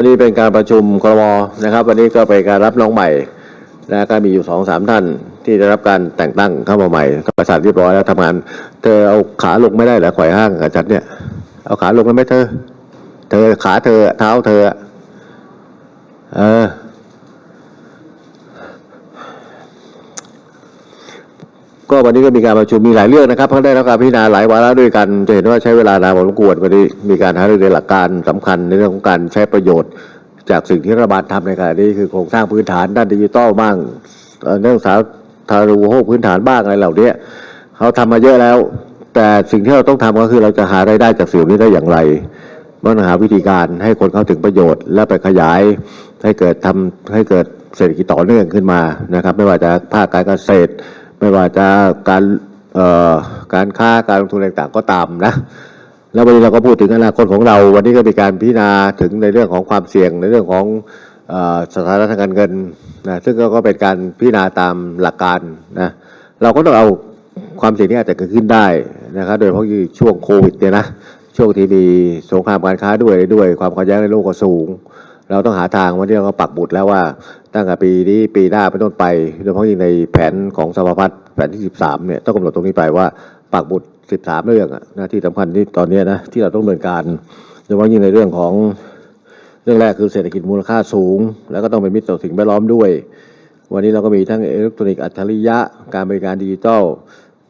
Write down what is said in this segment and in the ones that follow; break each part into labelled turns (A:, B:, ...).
A: วันนี้เป็นการประชุมครมนะครับ วันนี้ก็เป็นการรับน้องใหม่นะก็มีอยู่สองสามท่านที่ได้รับการแต่งตั้งเข้ามาใหม่ก็ประสานเรียบร้อยแล้วทำงาน เธอเอาขาลงไม่ได้เหรอข่อยห้างกับฉันเนี่ย เอาขาลงแล้วไหมเธอ เธอขาเธอเท้าเธอ เออ ก็วันนี้ก็มีการประชุมมีหลายเรื่องนะครับเพราะได้รับการพิจารณาหลายวาระด้วยกัน จะเห็นว่าใช้เวลานานพอสมควรวันนี้มีการหารือในหลักการสำคัญในเรื่องของการใช้ประโยชน์ จากสิ่งที่รัฐบาลทำในขณะนี้คือโครงสร้างพื้นฐานด้านดิจิทัลบ้างเรื่องสาธารณูปโภคพื้นฐานบ้างอะไรเหล่านี้เขาทำมาเยอะแล้ว แต่สิ่งที่เราต้องทำก็คือเราจะหารายได้จากสิ่งนี้ได้อย่างไรมันต้องหาวิธีการให้คนเข้าถึงประโยชน์ และไปขยายให้เกิดทำให้เกิดเศรษฐกิจต่อเนื่องขึ้นมานะครับ ไม่ว่าจะภาคการเกษตร ไม่ว่าจะการเอ่อการค้าการลงทุนต่างๆก็ตามนะแล้ววันนี้เราก็พูดถึงอนาคตของเรา วันนี้ก็มีการพิจารณาถึงในเรื่องของความเสี่ยงในเรื่องของอสถานะทางการเงินนะซึ่งก็ก็เป็นการพิจารณาตามหลักการนะเราก็ต้องเอาความเสี่ยงที่อาจจะเกิดขึ้นได้นะครับโดยเฉพาะที่ช่วงโควิดเนี่ยนะช่วงที่มีสงครามการค้าด้วยด้วย ความขัดแย้งในโลกก็สูง เราต้องหาทางวันนี้เราก็ปักบุตรแล้วว่าตั้งแต่ปีนี้ปีหน้าเป็นต้นไปโดยเฉพาะยิ่งในแผนของสภาพัฒน์แผนที่ 13เนี่ยต้องกำหนดตรงนี้ไปว่าปักบุตร 13 เรื่องอะที่สำคัญที่ตอนนี้นะที่เราต้องดำเนินการโดยเฉพาะยิ่งในเรื่องของเรื่องแรกคือเศรษฐกิจมูลค่าสูง แล้วก็ต้องเป็นมิตรต่อสิ่งแวดล้อมด้วย วันนี้เราก็มีทั้งอิเล็กทรอนิกส์อัจฉริยะ การบริการดิจิทัล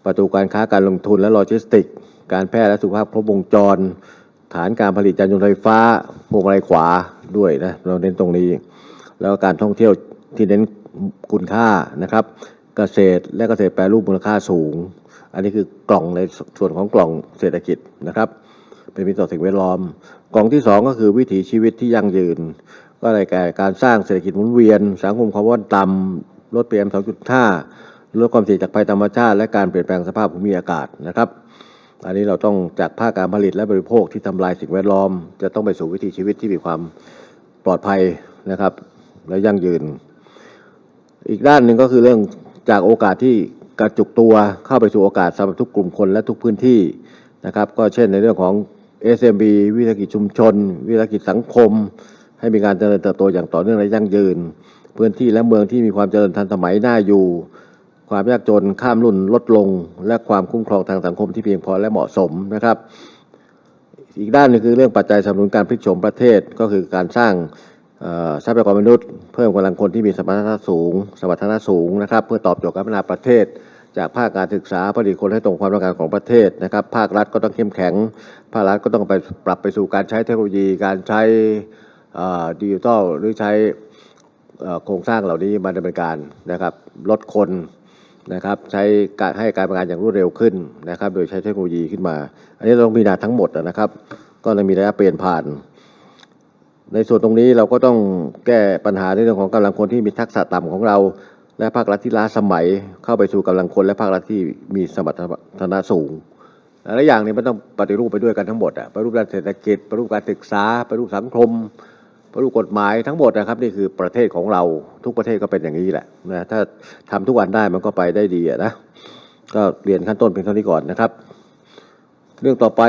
A: ประตูการค้าการลงทุนและโลจิสติกส์การแพทย์และสุขภาพครบวงจร ฐานการผลิตยานยนต์ไฟฟ้าพวงมาลัยขวา ด้วยนะเราเน้นตรงนี้ แล้วการท่องเที่ยวที่เน้นคุณค่านะครับ เกษตรและเกษตรแปรรูปมูลค่าสูง อันนี้คือกล่องในส่วนของกล่องเศรษฐกิจนะครับ เป็นมิตรต่อสิ่งแวดล้อม กล่องที่สองก็คือวิถีชีวิตที่ยั่งยืน ก็ได้แก่การสร้างเศรษฐกิจหมุนเวียน สังคมคาร์บอนต่ำลด PM 2.5ลดความเสี่ยงจากภัยธรรมชาติ และการเปลี่ยนแปลงสภาพภูมิอากาศนะครับ อันนี้เราต้องจากภาคการผลิตและบริโภคที่ทำลายสิ่งแวดล้อม จะต้องไปสู่วิถีชีวิตที่มีความปลอดภัยนะครับ และยั่งยืน อีกด้านหนึ่งก็คือเรื่องจากโอกาสที่กระจุกตัวเข้าไปสู่โอกาสสำหรับทุกกลุ่มคนและทุกพื้นที่นะครับ ก็เช่นในเรื่องของ SMB วิสาหกิจชุมชน วิสาหกิจสังคม ให้มีการเจริญเติบโตอย่างต่อเนื่องและยั่งยืน พื้นที่และเมืองที่มีความเจริญทันสมัยน่าอยู่ ความยากจนข้ามรุ่นลดลง และความคุ้มครองทางสังคมที่เพียงพอและเหมาะสมนะครับ อีกด้านหนึงคือเรื่องปัจจัยสนับสนุนการพลิกโฉมประเทศก็คือการสร้างทรัพยากรมนุษย์เพิ่มกำลังคนที่มีสมรรถนะสูง สมรรถนะสูงนะครับ เพื่อตอบโจทย์การพัฒนาประเทศ จากภาคการศึกษาผลิตคนให้ตรงความต้องการของประเทศนะครับ ภาครัฐก็ต้องเข้มแข็ง ภาครัฐก็ต้องไปปรับไปสู่การใช้เทคโนโลยี การใช้ดิจิทัลหรือใช้โครงสร้างเหล่านี้มาดำเนินการนะครับ ลดคน นะครับใช้การให้การบริการอย่างรวดเร็วขึ้นนะครับ โดยใช้เทคโนโลยีขึ้นมา อันนี้เราต้องพิจารณาทั้งหมดนะครับ ก็เลยมีระยะเปลี่ยนผ่าน ในส่วนตรงนี้เราก็ต้องแก้ปัญหาในเรื่องของกำลังคนที่มีทักษะต่ำของเรา และภาครัฐที่ล้าสมัย เข้าไปสู่กำลังคนและภาครัฐที่มีสมรรถนะสูงหลายอย่างนี้มันต้องปฏิรูปไปด้วยกันทั้งหมดอะปฏิรูปด้านเศรษฐกิจปฏิรูปการศึกษาปฏิรูปสังคม รูปกฎหมายทั้งหมดนะครับ นี่คือประเทศของเราทุกประเทศก็เป็นอย่างนี้แหละนะถ้าทำทุกวันได้มันก็ไปได้ดีนะก็เรียนขั้นต้นเพียงเท่านี้ก่อนนะครับ เรื่องต่อไป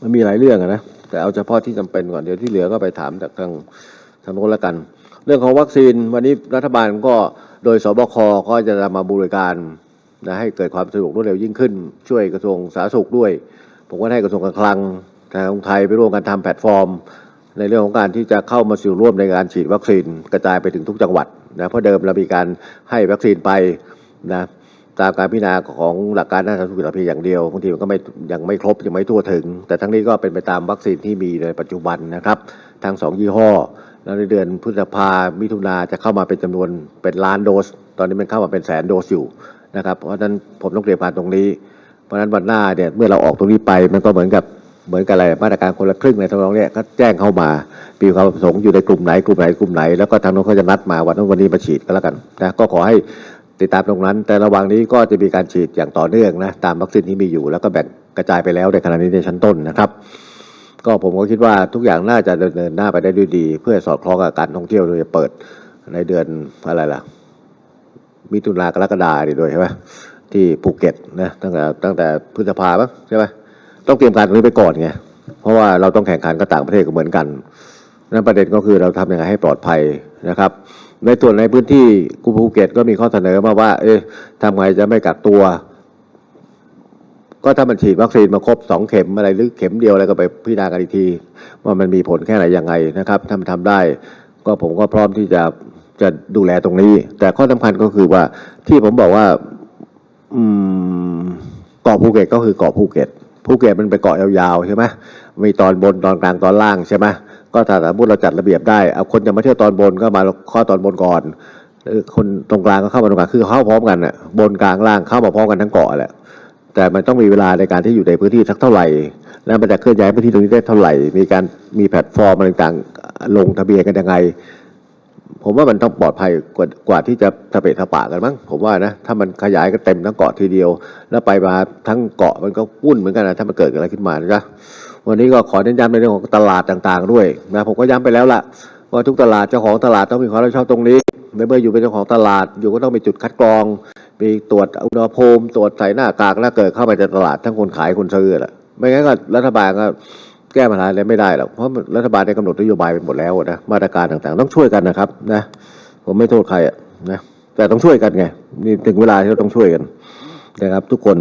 A: มันมีหลายเรื่องนะแต่เอาเฉพาะที่จำเป็นก่อนเดี๋ยวที่เหลือก็ไปถามจากทางทางโน้นแล้วกัน เรื่องของวัคซีนวันนี้รัฐบาลก็โดยสบคก็จะนำมาบริการ นะให้เกิดความสะดวกรวดเร็วยิ่งขึ้น ช่วยกระทรวงสาธารณสุขด้วย ผมก็ให้กระทรวงการคลังทางไทยไปร่วมกันทำแพลตฟอร์ม ในเรื่องของการที่จะเข้ามาสู่ร่วมในการฉีดวัคซีนกระจายไปถึงทุกจังหวัดนะเพราะเดิมเรามีการให้วัคซีนไปนะตามการพิจารณาของหลักการด้านสาธารณสุขเพียงอย่างเดียวบางทีมันก็ไม่ยังไม่ครบยังไม่ทั่วถึง แต่ทั้งนี้ก็เป็นไปตามวัคซีนที่มีในปัจจุบันนะครับ ทั้งสองยี่ห้อ แล้วในเดือนพฤษภามิถุนาจะเข้ามาเป็นจำนวนเป็นล้านโดส ตอนนี้มันเข้ามาเป็นแสนโดสอยู่นะครับ เพราะฉะนั้นผมต้องเตรียมการตรงนี้ เพราะฉะนั้นวันหน้าเนี่ยเมื่อเราออกตรงนี้ไปมันก็เหมือนกับเหมือนกับอะไรมาตรการคนละครึ่งในทำนองเนี้ยก็แจ้งเข้ามามีความประสงค์อยู่ในกลุ่มไหนกลุ่มไหนกลุ่มไหนแล้วก็ทางโน้นเขาจะนัดมาวันนู้นวันนี้มาฉีดก็แล้วกันนะก็ขอให้ติดตามตรงนั้น แต่ระหว่างนี้ก็จะมีการฉีดอย่างต่อเนื่องนะตามวัคซีนที่มีอยู่ แล้วก็แบ่งกระจายไปแล้วในขณะนี้ในชั้นต้นนะครับ ก็ผมก็คิดว่าทุกอย่างน่าจะดำเนินหน้าไปได้ด้วยดี เพื่อสอดคล้องกับการท่องเที่ยวโดยจะเปิดในเดือนอะไรล่ะ มิถุนากรกฎาดีด้วยใช่ไหมที่ภูเก็ตนะตั้งแต่ตั้งแต่พฤษภาปะใช่ไหมต้องเตรียมการตรงนี้ไปก่อนไงเพราะว่าเราต้องแข่งขันกับต่างประเทศก็เหมือนกันนั่นประเด็นก็คือเราทำยังไงให้ปลอดภัยนะครับ ในส่วนในพื้นที่กูภูเก็ตก็มีข้อเสนอมาว่า เอ๊ะทำไงจะไม่กักตัว ก็ถ้ามันฉีดวัคซีนมาครบสองเข็มอะไรหรือเข็มเดียวอะไรก็ไปพิจารณากันอีกทีว่ามันมีผลแค่ไหนยังไงนะครับถ้ามันทำได้ ก็ผมก็พร้อมที่จะจะดูแลตรงนี้ แต่ข้อสำคัญก็คือว่าที่ผมบอกว่าอืมเกาะภูเก็ตก็คือเกาะภูเก็ตภูเก็ตมันเป็นเกาะยาวๆใช่ไหมมีตอนบนตอนกลางตอนล่างใช่ไหมก็ถ้าสมมติเราจัดระเบียบได้เอาคนจะมาเที่ยวตอนบนก็มาข้อตอนบนก่อนเออคนตรงกลางก็เข้ามาตรงกลางคือเข้าพร้อมกันน่ะบนกลางล่างเข้ามาพร้อมกันทั้งเกาะแหละ แต่มันต้องมีเวลาในการที่อยู่ในพื้นที่สักเท่าไหร่ แล้วมันจะเคลื่อนย้ายพื้นที่ตรงนี้ได้เท่าไหร่ มีการมีแพลตฟอร์มอะไรต่างๆลงทะเบียนกันยังไง ผมว่ามันต้องปลอดภัยกว่ากว่าที่จะทะเปะทะปะกันมั้งผมว่านะถ้ามันขยายกันเต็มทั้งเกาะทีเดียว แล้วไปมาทั้งเกาะมันก็วุ่นเหมือนกันนะถ้ามันเกิดอะไรขึ้นมานะจ๊ะวันนี้ก็ขอเน้นย้ำในเรื่องของตลาดต่างๆด้วยนะผมก็ย้ำไปแล้วล่ะ ว่าทุกตลาดเจ้าของตลาดต้องมีความรับผิดชอบตรงนี้ในเมื่ออยู่เป็นเจ้าของตลาด อยู่ก็ต้องมีจุดคัดกรอง มีตรวจอุณหภูมิตรวจใส่หน้ากากแล้วเกิดเข้าไปในตลาดทั้งคนขายคนซื้อแหละไม่งั้นก็รัฐบาลก็แก้ปัญหาอะไรไม่ได้หรอกเพราะรัฐบาลได้กำหนดนโยบายไปหมดแล้วนะมาตรการต่างๆ ต้องช่วยกันนะครับนะผมไม่โทษใครอะนะแต่ต้องช่วยกันไงนี่ถึงเวลาที่เราต้องช่วยกันนะครับ ทุกคน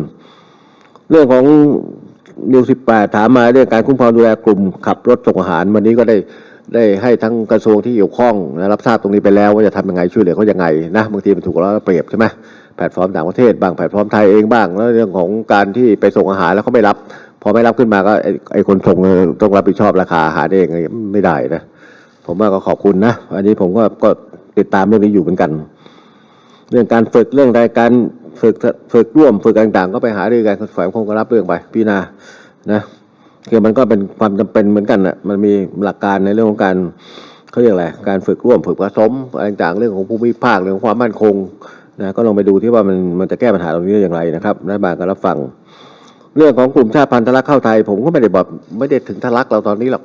A: เรื่องของนิวสิบแปดถามมาเรื่องการคุ้มครองดูแลกลุ่มขับรถส่งอาหาร วันนี้ก็ได้ ได้ให้ทั้งกระทรวงที่เกี่ยวข้องนะรับทราบตรงนี้ไปแล้วว่าจะทำยังไงช่วยเหลือเขายังไงนะบางทีมันถูกแล้วเปรียบใช่ไหมแพลตฟอร์มต่างประเทศบ้างแพลตฟอร์มไทยเองบ้างแล้วเรื่องของการที่ไปส่งอาหารแล้วเขาไม่รับ พอไม่รับขึ้นมาก็ไอ้คนส่งต้องรับผิดชอบราคาอาหารเองไม่ได้นะผมว่าก็ขอบคุณนะอันนี้ผมก็ก็ติดตามเรื่องนี้อยู่เหมือนกัน เรื่องการฝึกเรื่องรายการฝึกฝึกร่วมฝึกต่างๆ ก็ไปหารือกันฝ่ายคงก็รับเรื่องไปพี่นานะ คือมันก็เป็นความจำเป็นเหมือนกันอะมันมีหลักการในเรื่องของการเขาเรียกอะไรการฝึกร่วมฝึกผสมอะไรต่างเรื่องของภูมิภาคเรื่องของความมั่นคงนะก็ลองไปดูที่ว่ามันมันจะแก้ปัญหาตรงนี้อย่างไรนะครับรัฐบาลก็รับฟัง เรื่องของกลุ่มชาติพันธุ์ทะลักเข้าไทย ผมก็ไม่ได้บอกไม่ได้ถึงทะลักเราตอนนี้หรอก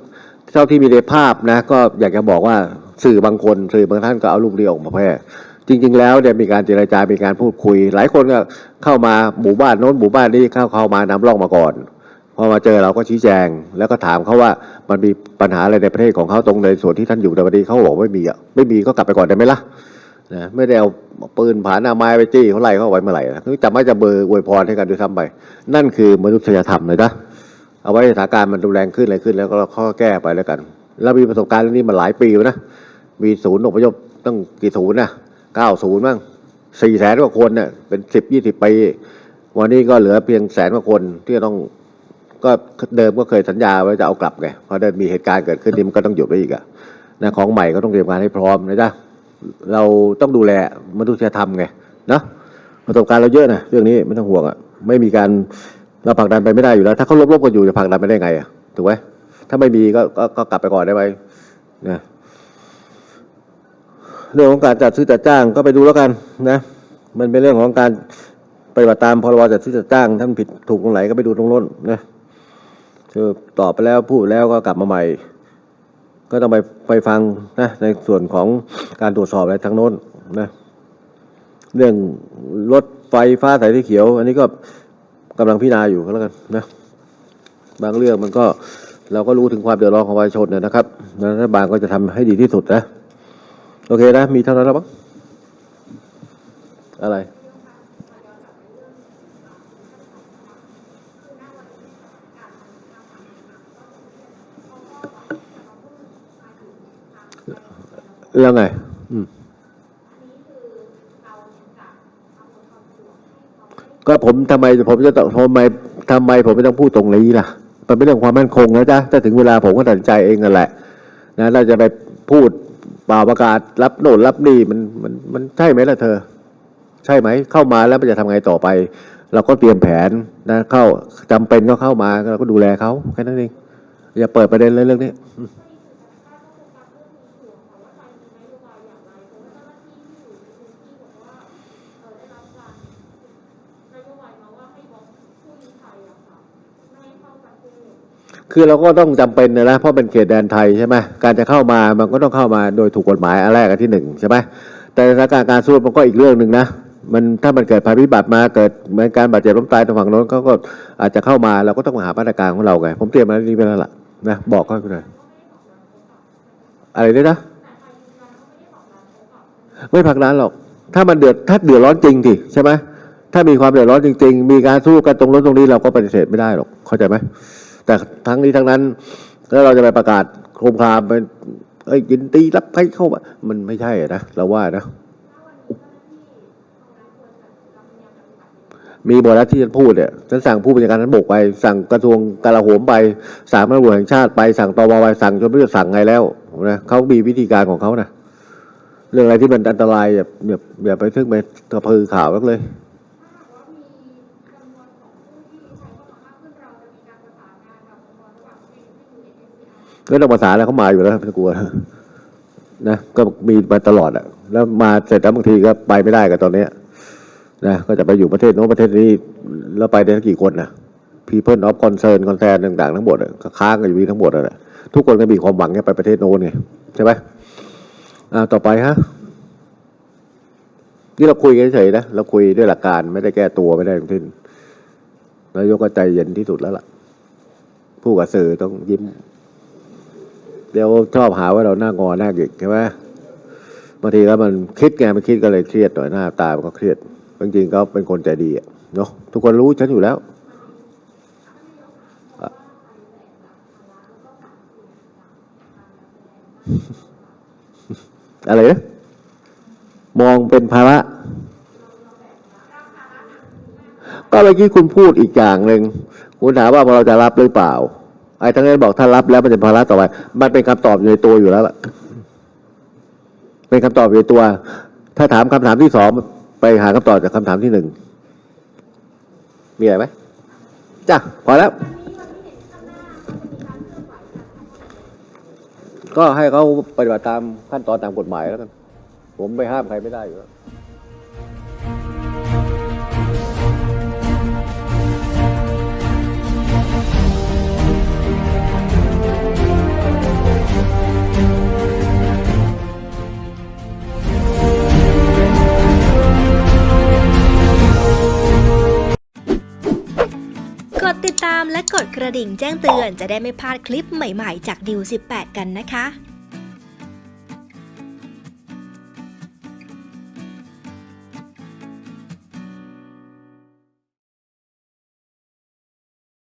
A: เท่าที่มีในภาพนะ ก็อยากจะบอกว่าสื่อบางคนสื่อบางท่านก็เอาลูกเดียออกมาแพร่จริง ๆ แล้วเนี่ยมีการเจรจามีการพูดคุย หลายคนก็เข้ามาหมู่บ้านโน้นหมู่บ้านนี้เข้าเข้ามานำร่องมาก่อน พอมาเจอเราก็ชี้แจง แล้วก็ถามเขาว่ามันมีปัญหาอะไรในประเทศของเขาตรงในส่วนที่ท่านอยู่ในวันนี้เขาบอกไม่มีอะไม่มีก็กลับไปก่อนได้ไหมล่ะนะไม่ได้เอาปืนผาหน้าไม้ไปจี้เขาไล่เขาไว้เมื่อไหร่นะจำไม่จะเบอร์อวยพรให้กันด้วยซ้ำไปนั่นคือมนุษยธรรมเลยนะเอาไว้สถานการณ์มันรุนแรงขึ้นอะไรขึ้น แล้วก็เราข้อแก้ไปแล้วกัน แล้วมีประสบการณ์เรื่องนี้มาหลายปีแล้วนะ มีศูนย์อพยพตั้งกี่ศูนย์นะเก้าศูนย์บ้างสี่แสนกว่าคนเนี่ยเป็นสิบยี่สิบปี วันนี้ก็เหลือเพียงแสนกว่าคนที่จะต้อง ก็เดิมก็เคยสัญญาไว้จะเอากลับไงพอเดินมีเหตุการณ์เกิดขึ้นนี่มันก็ต้องหยุดไว้อีกอะนะของใหม่ก็ต้องเตรียมการให้พร้อมนะจ๊ะเราต้องดูแลมนุษยธรรมไงนะประสบการณ์เราเยอะนะเรื่องนี้ไม่ต้องห่วงอะไม่มีการเราผลักดันไปไม่ได้อยู่แล้ว ถ้าเขาลบๆกันอยู่จะผลักดันไปได้ไงอะถูกไหมถ้าไม่มีก็ก็ก็กลับไปก่อนได้ไหมนะเรื่องของการจัดซื้อจัดจ้างก็ไปดูแล้วกันนะ มันเป็นเรื่องของการปฏิบัติตามพรบจัดซื้อจัดจ้างท่านผิดถูกตรงไหนก็ไปดูตรงโน้นนะ คือตอบไปแล้วพูดแล้วก็กลับมาใหม่ ก็ต้องไปไปฟังนะในส่วนของการตรวจสอบอะไรทั้งโน้นนะเรื่องรถไฟฟ้าสายสีเขียว อันนี้ก็กำลังพิจารณาอยู่ก็แล้วกันนะบางเรื่องมันก็เราก็รู้ถึงความเดือดร้อนของประชาชนเนยนะครับรัฐบาลก็จะทำให้ดีที่สุดนะ โอเคนะ มีเท่านั้นแล้วมั้งอะไร แล้วไง อืมก็ผมทำไมผมจะต้องทำไมทำไมผมไม่ต้องพูดตรงนี้ล่ะ มันเป็นเรื่องความมั่นคงนะจ๊ะถ้าถึงเวลาผมก็ตัดสินใจเองนั่นแหละนะเราจะไปพูดเปล่าประกาศรับโน่นรับนี่มันมันมันใช่ไหมล่ะเธอ ใช่ไหมเข้ามาแล้วมันจะทำไงต่อไป เราก็เตรียมแผนนะเข้าจำเป็นก็เข้ามาเราก็ดูแลเขาแค่นั้นเองอย่าเปิดประเด็นเลยเรื่องนี้ คือเราก็ต้องจำเป็นนะนะเพราะเป็นเขตแดนไทยใช่ไหมการจะเข้ามามันก็ต้องเข้ามาโดยถูกกฎหมายอันแรกอันที่หนึ่งใช่ไหมแต่สถานการณ์การสู้มันก็อีกเรื่องหนึ่งนะมันถ้ามันเกิดภัยพิบัติมาเกิดเหมือนการบาดเจ็บล้มตายทางฝั่งโน้นเขาก็อาจจะเข้ามาเราก็ต้องมาหามาตรการของเราไงผมเตรียมมาเรื่องนี้ไปแล้วล่ะนะบอกเขาหน่อยอะไรด้วยนะไม่ผลักดันหรอก ถ้ามันเดือดถ้าเดือดร้อนจริงทีใช่ไหมถ้ามีความเดือดร้อนจริง ๆ มีการสู้กันตรงนู้นตรงนี้เราก็ปฏิเสธไม่ได้หรอกเข้าใจไหม แต่ทั้งนี้ทั้งนั้นแล้วเราจะไปประกาศโคมคามเป็นเอ้ยยินตีรับใครเข้ามามันไม่ใช่นะเราว่านะ มีบทแล้วที่ฉันพูดเนี่ยฉันสั่งผู้บัญชาการทัพบกไป สั่งกระทรวงกลาโหมไปสั่งตำรวจแห่งชาติไปสั่งตมไปสั่งจนไม่รู้จะสั่งไงแล้วนะเขามีวิธีการของเขานะเรื่องอะไรที่มันอันตรายอย่าอย่าอย่าไปทึ่งไปกระพือข่าวนักเลย ก็ต้องภาษาแล้วเขามาอยู่แล้วไม่ต้องกลัวนะก็มีมาตลอดอะแล้วมาเสร็จแล้วบางทีก็ไปไม่ได้กับตอนเนี้ยนะก็จะไปอยู่ประเทศโน้นประเทศนี้แล้วไปได้กี่คนนะ People of Concern Concern ต่างๆทั้งหมดก็ค้างกันอยู่นี่ทั้งหมดอะนะทุกคนก็มีความหวังจะไปประเทศโน้นไงใช่ไหมอ่าต่อไปฮะนี่เราคุยกันเฉยๆนะเราคุยด้วยหลักการไม่ได้แก้ตัวไม่ได้ทั้งสิ้นนายกก็ใจเย็นที่สุดแล้วล่ะ ผู้กับสื่อต้องยิ้ม เดี๋ยวชอบหาว่าเราหน้างอหน้าหยิกใช่ไหมบางทีก็มันคิดไงมันคิดก็เลยเครียดหน่อยหน้าตามันก็เครียดจริงๆก็เป็นคนใจดีอะเนาะทุกคนรู้ฉันอยู่แล้วอะอะไรนะมองเป็นภาระก็เมื่อกี้คุณพูดอีกอย่างหนึ่งคุณถามว่าเราจะรับหรือเปล่า ไอ้ทั้งนั้นบอกถ้ารับแล้วมันจะภาระต่อไปมันเป็นคำตอบอยู่ในตัวอยู่แล้วล่ะเป็นคำตอบอยู่ในตัว ถ้าถามคำถามที่สองไปหาคำตอบจากคำถามที่หนึ่งมีอะไรไหมจ้ะพอแล้ว ก็ให้เขาปฏิบัติตามขั้นตอนตามกฎหมายแล้วกัน ผมไปห้ามใครไม่ได้อยู่แล้วา
B: มและกดกระดิ่งแจ้งเตือนจะได้ไม่พลาดคลิปใหม่ๆ จากดิว18 กันนะคะ